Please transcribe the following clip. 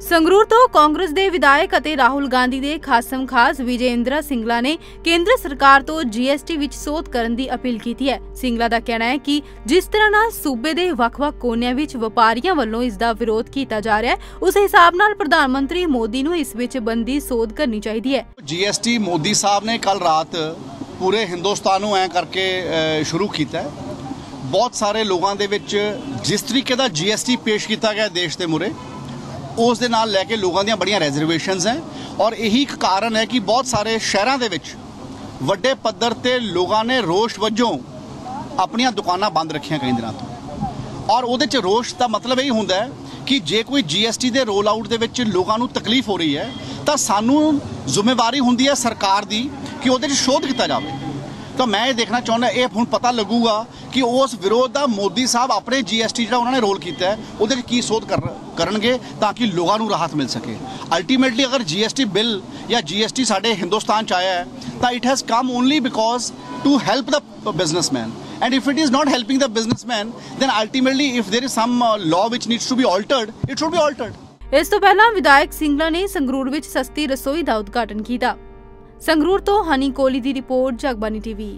ਸੰਗਰੂਰ ਤੋਂ ਕਾਂਗਰਸ ਦੇ ਵਿਧਾਇਕ ਅਤੇ ਰਾਹੁਲ ਗਾਂਧੀ ਦੇ ਖਾਸਮ ਖਾਸ ਵਿਜੇਂਦਰਾ ਸਿੰਗਲਾ ਨੇ ਕੇਂਦਰ ਸਰਕਾਰ ਤੋਂ ਜੀਐਸਟੀ ਵਿੱਚ ਸੋਧ ਕਰਨ ਦੀ ਅਪੀਲ ਕੀਤੀ ਹੈ। ਸਿੰਗਲਾ ਦਾ ਕਹਿਣਾ ਹੈ ਕਿ ਜਿਸ ਤਰ੍ਹਾਂ ਨਾਲ ਸੂਬੇ ਦੇ ਵੱਖ-ਵੱਖ ਕੋਨਿਆਂ ਵਿੱਚ ਵਪਾਰੀਆਂ ਵੱਲੋਂ ਇਸ ਦਾ ਵਿਰੋਧ ਕੀਤਾ ਜਾ ਰਿਹਾ ਹੈ, ਉਸ ਹਿਸਾਬ ਨਾਲ ਪ੍ਰਧਾਨ ਮੰਤਰੀ ਮੋਦੀ ਨੂੰ ਇਸ ਵਿੱਚ ਬੰਦੀ ਸੋਧ ਕਰਨੀ ਚਾਹੀਦੀ ਹੈ। ਜੀਐਸਟੀ ਮੋਦੀ ਸਾਹਿਬ ਨੇ ਕੱਲ ਰਾਤ ਪੂਰੇ ਹਿੰਦੁਸਤਾਨ ਨੂੰ ਐ ਕਰਕੇ ਸ਼ੁਰੂ ਕੀਤਾ ਹੈ। ਬਹੁਤ ਸਾਰੇ ਲੋਕਾਂ ਦੇ ਵਿੱਚ ਜਿਸ ਤਰੀਕੇ ਦਾ ਜੀਐਸਟੀ ਪੇਸ਼ ਕੀਤਾ ਗਿਆ ਦੇਸ਼ ਦੇ ਮੁਰੇ ਉਸ ਦੇ ਨਾਲ ਲੈ ਕੇ ਲੋਕਾਂ ਦੀਆਂ ਬੜੀਆਂ ਰਿਜ਼ਰਵੇਸ਼ਨਸ ਹੈ ਔਰ ਇਹੀ ਇੱਕ ਕਾਰਨ ਹੈ ਕਿ ਬਹੁਤ ਸਾਰੇ ਸ਼ਹਿਰਾਂ ਦੇ ਵਿੱਚ ਵੱਡੇ ਪੱਧਰ ਤੇ ਲੋਕਾਂ ਨੇ ਰੋਸ਼ ਵਜੋਂ ਆਪਣੀਆਂ ਦੁਕਾਨਾਂ ਬੰਦ ਰੱਖੀਆਂ ਕਈ ਦਿਨਾਂ ਤੋਂ। ਔਰ ਉਹਦੇ ਚ ਰੋਸ਼ ਦਾ ਮਤਲਬ ਇਹ ਹੁੰਦਾ ਹੈ ਕਿ ਜੇ ਕੋਈ ਜੀਐਸਟੀ ਦੇ ਰੋਲ ਆਊਟ ਦੇ ਵਿੱਚ ਲੋਕਾਂ ਨੂੰ ਤਕਲੀਫ ਹੋ ਰਹੀ ਹੈ, ਤਾਂ ਸਾਨੂੰ ਜ਼ਿੰਮੇਵਾਰੀ ਹੁੰਦੀ ਹੈ ਸਰਕਾਰ ਦੀ ਕਿ ਉਹਦੇ 'ਚ ਸ਼ੋਧ ਕੀਤਾ ਜਾਵੇ। ਤਾਂ ਮੈਂ ਇਹ ਦੇਖਣਾ ਚਾਹੁੰਦਾ, ਇਹ ਹੁਣ ਪਤਾ ਲੱਗੂਗਾ ਕਿ ਉਸ ਵਿਰੋਧ ਦਾ ਮੋਦੀ ਸਾਹਿਬ ਆਪਣੇ ਜੀਐਸਟੀ ਜਿਹੜਾ ਉਹਨਾਂ ਨੇ ਰੋਲ ਕੀਤਾ ਹੈ, ਉਹਦੇ 'ਚ ਕੀ ਸੋਧ ਕਰ- ਰਿਹਾ ਕਰਨਗੇ ਤਾਂ ਕਿ ਲੋਕਾਂ ਨੂੰ ਰਾਹਤ ਮਿਲ ਸਕੇ। ਅਲਟੀਮੇਟਲੀ ਅਗਰ ਜੀਐਸਟੀ ਬਿੱਲ ਜਾਂ ਜੀਐਸਟੀ ਸਾਡੇ ਹਿੰਦੁਸਤਾਨ 'ਚ ਆਇਆ ਹੈ ਤਾਂ it has come only because to help the businessman and if it is not helping the businessman then ultimately if there is some uh, law which needs to be altered it should be altered ਇਸ ਤੋਂ ਪਹਿਲਾਂ ਵਿਧਾਇਕ ਸਿੰਗਲਾ ਨੇ ਸੰਗਰੂਰ ਵਿੱਚ ਸਸਤੀ ਰਸੋਈ ਦਾ ਉਦਘਾਟਨ ਕੀਤਾ। ਸੰਗਰੂਰ ਤੋਂ ਹਨੀ ਕੋਲੀ ਦੀ ਰਿਪੋਰਟ ਜਗਬਾਨੀ ਟੀਵੀ।